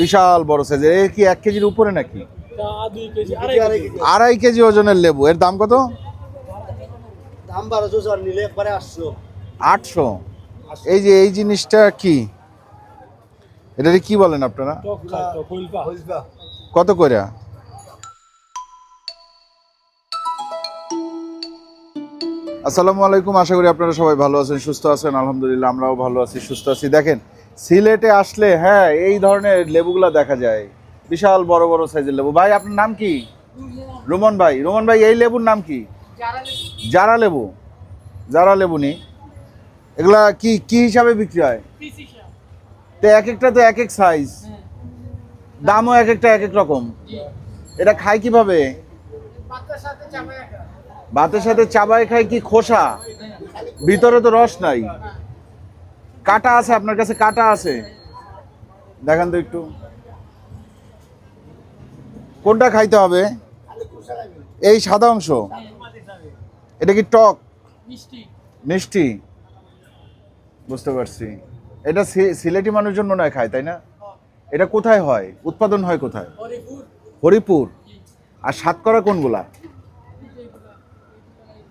বিশাল বড় সাইজের এ কি এক কেজির উপরে নাকি? কেজি আড়াই কেজি। ওজনের লেবু। এর দাম কত? দাম বারোশো স্যার নিলে একবারে আসছো আটশো? এই যে এই জিনিসটা কি? এটাকে কি বলেন আপনারা? কত করে আসসালামু আলাইকুম আশা করি আপনারা সবাই ভালো আছেন সুস্থ আছেন আলহামদুলিল্লাহ আমরাও ভালো আছি সুস্থ আছি। দেখেন সিলেটে আসলে হ্যাঁ এই ধরনের লেবুগুলা দেখা যায়। বিশাল বড় বড় সাইজের লেবু। ভাই আপনার নাম কি? রোমন ভাই। রোমন ভাই এই লেবুর নাম কি? জারা লেবু। জারা লেবু। নি এগুলা কি কি হিসাবে বিক্রি হয়? তো এক একটা তো এক এক সাইজ দামও এক একটা এক এক রকম। এটা খায় কীভাবে? ভাতের সাথে চাবাই খায় কি খোসা? ভিতরে তো রস নাই। কাটা আছে আপনার কাছে কাটা আছে? দেখান তো একটু। কোনটা খাইতে হবে? এই সাদা অংশ। এটা কি টক? মিষ্টি। বুঝতে পারছি। এটা সিলেটি মানুষজন মনে হয় খায় তাই না? এটা কোথায় হয়? উৎপাদন হয় কোথায়? হরিপুর। আর সাতকরা কোনগুলা?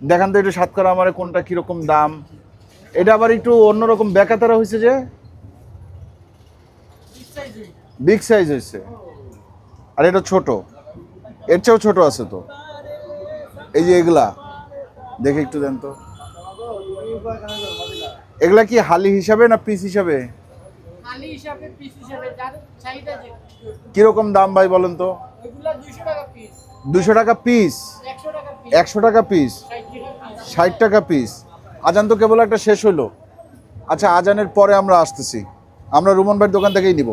দেখান তো একটু সাতকরা আমার কোনটা কীরকম দাম? এটা আবার একটু অন্যরকম বেকাতারা হয়েছে যে? বিগ সাইজ হয়েছে আর এটা ছোট। এর চেয়েও ছোট আছে তো। এই যে এগুলা। দেখে একটু দেন তো। এগুলা কি হালি হিসাবে না পিস হিসাবে? কীরকম দাম ভাই বলেন তো? দুশো টাকা পিস একশো টাকা পিস ষাট টাকা পিস আজান তো কেবল একটা শেষ হলো আচ্ছা আজানের পরে আমরা আসতেছি। আমরা রুমন ভাইয়ের দোকান থেকেই নিব।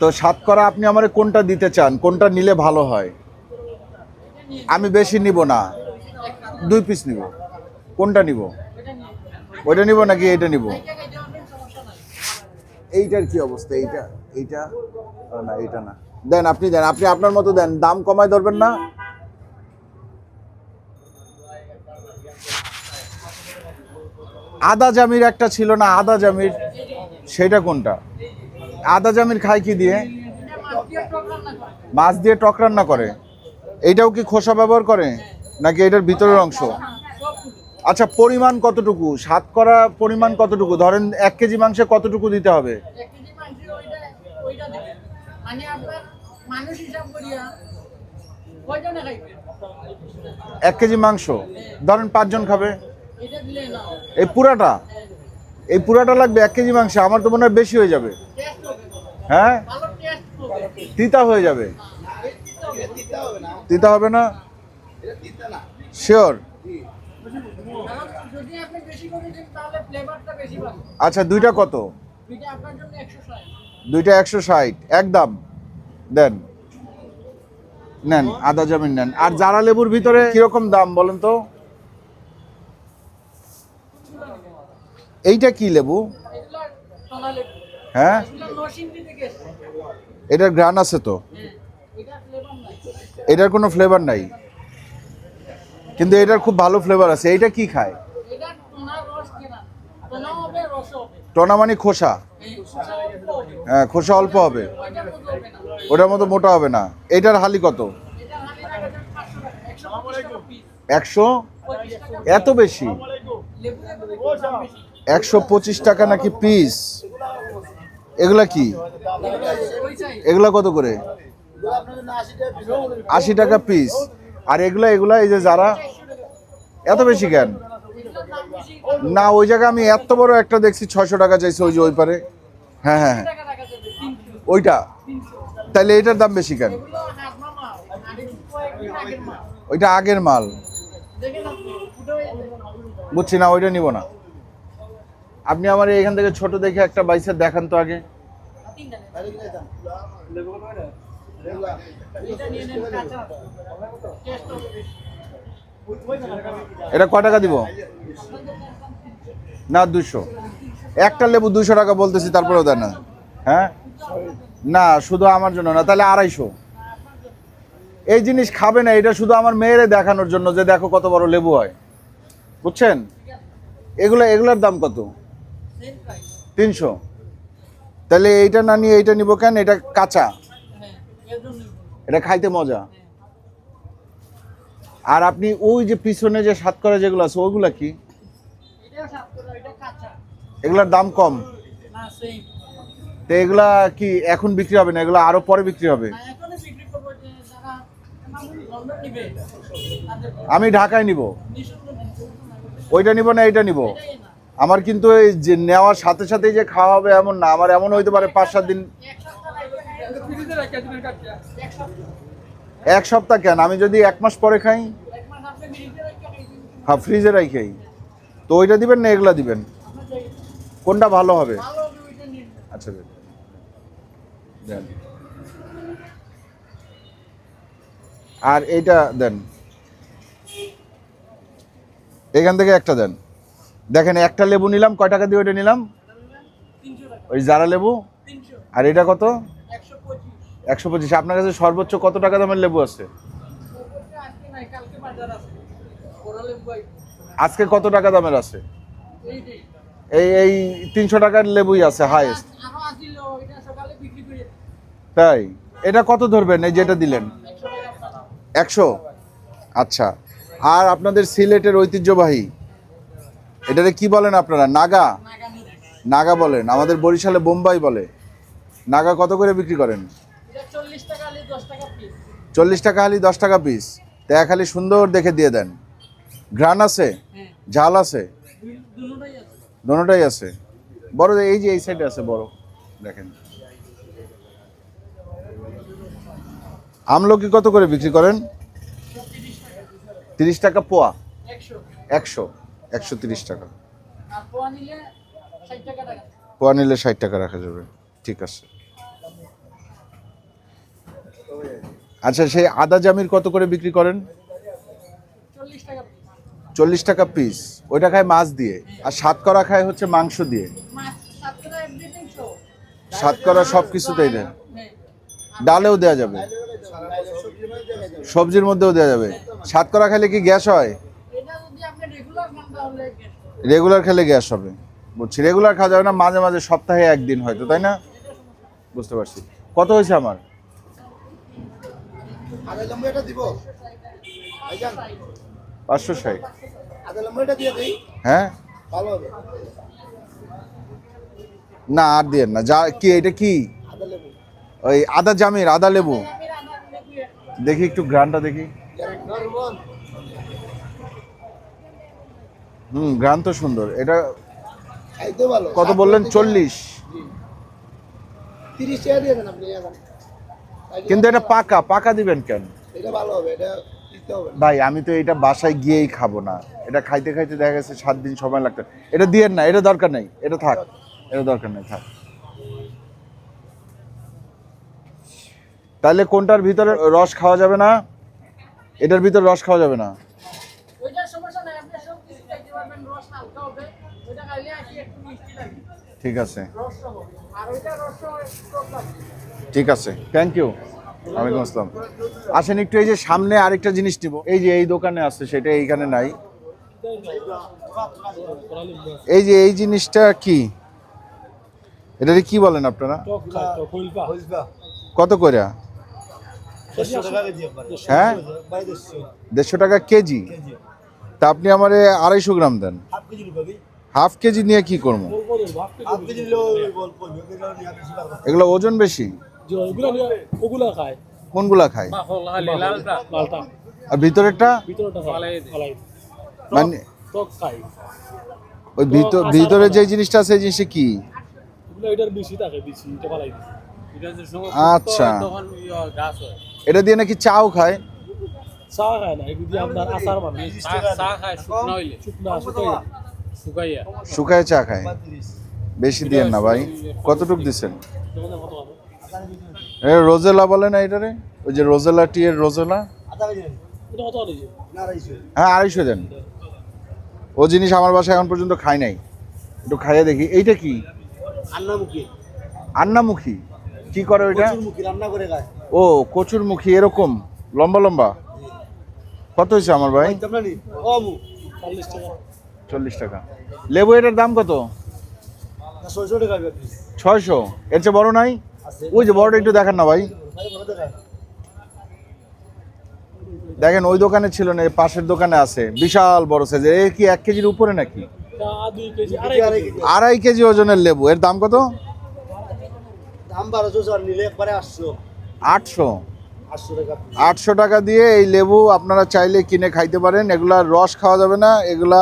তো সাতকরা আপনি আমার কোনটা দিতে চান? কোনটা নিলে ভালো হয়? আমি বেশি নিব না। দুই পিস নিব। কোনটা নিব? ওইটা নিব নাকি এইটা নিব? এইটার কি অবস্থা? এইটা এইটা? না এইটা না। দেন, আপনি দেন। আপনি আপনার মতো দেন। দাম কমায় ধরবেন না। আদা জামির একটা ছিল না আদা জামির সেটা কোনটা? আদা জামির খায় কি দিয়ে? মাছ দিয়ে টক রান্না করে। এইটাও কি খোসা ব্যবহার করে? নাকি এটার ভিতরের অংশ? আচ্ছা পরিমাণ কতটুকু? সাত করা পরিমাণ কতটুকু? ধরেন এক কেজি মাংসে কতটুকু দিতে হবে? এক কেজি মানে মাংস। ধরেন পাঁচজন খাবে। এই পুরাটা? এই পুরাটা লাগবে এক কেজি মাংস, আমার তো মনে হয় বেশি হয়ে যাবে। হ্যাঁ? তিতা হয়ে যাবে। তিতা হবে না? শিওর আচ্ছা দুইটা কত? দুইটা একশো ষাট। একদম দেন। নেন, আদা, জামিন নেন। আর জারা লেবুর ভিতরে কীরকম দাম বলেন তো? এইটা কি লেবু? হ্যাঁ? এটার গ্রান আছে তো? এটার কোনো ফ্লেভার নাই। কিন্তু এটার খুব ভালো ফ্লেভার আছে। এইটা কি খায়? টোনা মানে খোসা। হ্যাঁ খোসা অল্প হবে। ওটার মতো মোটা হবে না। এটার হালি কত? একশো? এত বেশি? একশো পঁচিশ টাকা নাকি পিস? এগুলা কি? এগুলা কত করে? আশি টাকা পিস। আর এগুলা এগুলা, এই যে যারা, এত বেশি কেন? না, ওই জায়গায় আমি এত বড় একটা দেখছি, ছয়শো টাকা চাইছে ওই যে ওই পারে। হ্যাঁ হ্যাঁ হ্যাঁ। ওইটা? তাহলে এটার দাম বেশি কেন? ওইটা আগের মাল। বুঝছি না, ওইটা নিব না। আপনি আমার এখান থেকে ছোট দেখে একটা বাইসের দেখান তো আগে। এটা কয় টাকা দিব? না, দুশো। একটা লেবু দুশো টাকা বলতেছি, তারপরেও দেন না। হ্যাঁ? না, শুধু আমার জন্য না, তাহলে আড়াইশো। এই জিনিস খাবে না, এটা শুধু আমার মেয়েরে দেখানোর জন্য যে দেখো কত বড় লেবু হয়। বুঝছেন? এগুলো, এগুলোর দাম কত? তিনশো। তাহলে এইটা না নিয়ে এইটা নিব কেন? এটা কাঁচা। এটা খাইতে মজা। আর আপনি ওই যে পিছনে যে সাতকরা যেগুলো আছে, ওগুলা কি? সাত করে এগুলার দাম কম। তো এগুলা কি এখন বিক্রি হবে না? এগুলো আরও পরে বিক্রি হবে? আমি ঢাকায় নিব। ওইটা নিব না, এইটা নিব? আমার কিন্তু এই যে নেওয়ার সাথে সাথে যে খাওয়া হবে এমন না, আমার এমন হইতে পারে পাঁচ সাত দিন। এক সপ্তাহ কেন? আমি যদি এক মাস পরে খাই? হ্যাঁ ফ্রিজে রাখাই তো ওইটা দিবেন না এগুলা দিবেন? কোনটা ভালো হবে? আচ্ছা। দেন। আর এইটা দেন। এখান থেকে একটা দেন। দেখেন, একটা লেবু নিলাম, কয় টাকা দিয়ে ওইটা নিলাম? ওই জারা লেবু? আর এটা কত? একশো পঁচিশ। আপনার কাছে সর্বোচ্চ কত টাকা দামের লেবু আছে? আজকে কত টাকা দামের আছে? এই এই তিনশো টাকার লেবুই আছে করে তাই? এটা কত ধরবেন, এই যেটা দিলেন? একশো? আচ্ছা। আর আপনাদের সিলেটের ঐতিহ্যবাহী? এটারে কি বলেন আপনারা? নাগা? নাগা বলেন। আমাদের বরিশালে বোম্বাই বলে। নাগা কত করে বিক্রি করেন? চল্লিশ টাকা দশ পিস হালি দশ টাকা পিস তা খালি সুন্দর দেখে দিয়ে দেন। ঘ্রাণ আছে? হ্যাঁ। ঝাল আছে? দোনোটাই আছে। বড় এই যে এই সাইডে আছে বড়। দেখেন। আমলকি কত করে বিক্রি করেন? তিরিশ টাকা। তিরিশ টাকা পোয়া। একশো। একশো তিরিশ টাকা। পোয়া নিলে ষাট টাকা রাখা যাবে। ঠিক আছে। আচ্ছা সেই আদা জামির কত করে বিক্রি করেন? চল্লিশ টাকা পিস ওইটা খায় মাছ দিয়ে। আর সাতকরা খায় হচ্ছে মাংস দিয়ে। সাতকরা সব কিছুতেই দেয়। হ্যাঁ। ডালেও দেওয়া যাবে। সবজির মধ্যেও দেওয়া যাবে। সাতকরা খেলে কি গ্যাস হয়? রেগুলার খেলে গ্যাস হবে। বুঝছি? রেগুলার খাওয়া যাবে না মাঝে মাঝে সপ্তাহে একদিন হয়তো তাই না? বুঝতে পারছি। কত হয়েছে আমার? পাঁচশো ষাট। দিয়ে হ্যাঁ? না আর দিয়েন না। যা কি এটা কি? ওই আদা জামির আদা লেবু। দেখি একটু গ্রানটা দেখি। হুম গ্রান তো সুন্দর। এটা কত বললেন? চল্লিশ। তিরিশ টাকা দিয়ে আপনি কিন্তু এটা পাকা পাকা দিবেন কেন? এটা ভালো হবে এটা। ভাই আমি তো এটা বাসায় গিয়েই খাব না। এটা খাইতে খাইতে দেখা গেছে সাত দিন সময় লাগতো। এটা দিয়েন না এটা দরকার নেই। এটা থাক এটা দরকার নেই থাক। তাহলে কোনটার ভিতরে রস খাওয়া যাবে না? এটার ভিতরে রস খাওয়া যাবে না ওইটার সমস্যা নাই আপনি সব কিছু খাইতে পারবেন রস হালকা হবে ওইটা খাইলে আর কি একটু মিষ্টি লাগে ঠিক আছে। ঠিক আছে। থ্যাংক ইউ ওয়ালাইকুম আসসালাম। আসেন একটু এই যে সামনে আরেকটা জিনিস নিব। এই যে এই দোকানে আছে সেটা এইখানে নাই। এই যে এই জিনিসটা কি? এটাকে কি বলেন আপনারা? কত করে? হ্যাঁ? দেড়শো। টাকা কেজি। আপনি আমার আড়াইশো গ্রাম দেন। হাফ কেজি নিবি হাফ কেজি নিয়ে কি করব? এগুলো ওজন বেশি? কোনগুলা খায়? আর ভিতরেরটা? মানে ওই ভিতর ভিতরে যে জিনিসটা আছে সেই জিনিসটা কি? ওগুলা এটার বেশি থাকে বেশি এটা ফালাই দিছে আচ্ছা। এটা দিয়ে নাকি চাও খায়? চা খায় না এগুলো আপনার আচার বানায় চা খায় শুকনো হইলে শুকনা শুকাই শুকাইয়া। শুকায় চা খায়। বেশি দিয়েন না ভাই? কতটুক দিচ্ছেন এ রোজেলা বলে না এটারে ওই যে রোজেলা টি এর রোজেলা হ্যাঁ আড়াইশো দেন। ও জিনিস আমার বাসায় এখন পর্যন্ত খাই নাই। একটু খাইয়ে দেখি। এইটা কি? আন্নামুখী। আন্নামুখী। কি করে ওইটা? মুখী রান্না করে খায়। ও কচুর মুখী এরকম। লম্বা লম্বা। কত হয়েছে আমার ভাই? চল্লিশ টাকা। লেবু এটার দাম কত? ছয়শো এর চেয়ে বড় নাই? ওই যে বড়টা একটু দেখেন না ভাই। দেখেন ওই দোকানে ছিল না এই পাশের দোকানে আছে। বিশাল বড় সাইজের এ কি এক কেজির উপরে নাকি? কেজি আড়াই কেজি। কেজি। আড়াই কেজি ওজনের লেবু। এর দাম কত? দাম বারোশো নিলে একবারে আটশো। আটশো। আটশো টাকা দিয়ে এই লেবু আপনারা চাইলে কিনে খাইতে পারেন। এগুলা রস খাওয়া যাবে না। এগুলা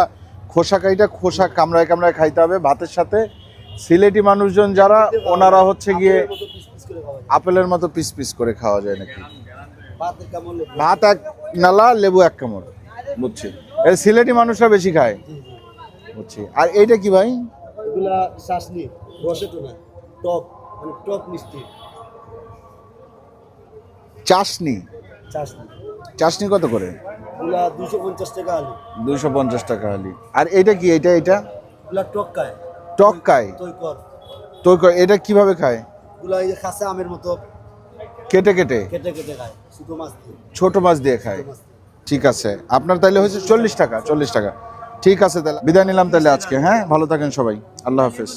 খোসা কাইটা খোসা কামড়ায় কামড়ায় খাইতে হবে ভাতের সাথে। সিলেটি মানুষজন যারা ওনারা হচ্ছে গিয়ে আপেলের মতো পিস পিস করে খাওয়া যায়। নাকি? ভাত এক নালা লেবু এক কামড়। বুঝছি। এই সিলেটি মানুষরা বেশি খায়। বুঝছি। আর এইটা কি ভাই? এগুলা চাশনি রসে তো না টক মানে টক মিষ্টি। চাশনি? চাশনি। চাশনি কত করে? দুশো পঞ্চাশ টাকা আলু। দুইশো পঞ্চাশ টাকা হালি আর এইটা কি? এটা এটা? এগুলা টক খায়। তৈ কর এটা কীভাবে খায়? এগুলা এই খাসা আমের মতো কেটে কেটে? কেটে কেটে খায়। শুধু মাছ দিয়ে। ছোট মাছ দিয়ে খায়। ঠিক আছে। আপনার তাইলে হয়েছে চল্লিশ টাকা চল্লিশ টাকা। ঠিক আছে তাহলে। বিদায় নিলাম তাহলে আজকে হ্যাঁ? ভালো থাকেন সবাই। আল্লাহ হাফেজ।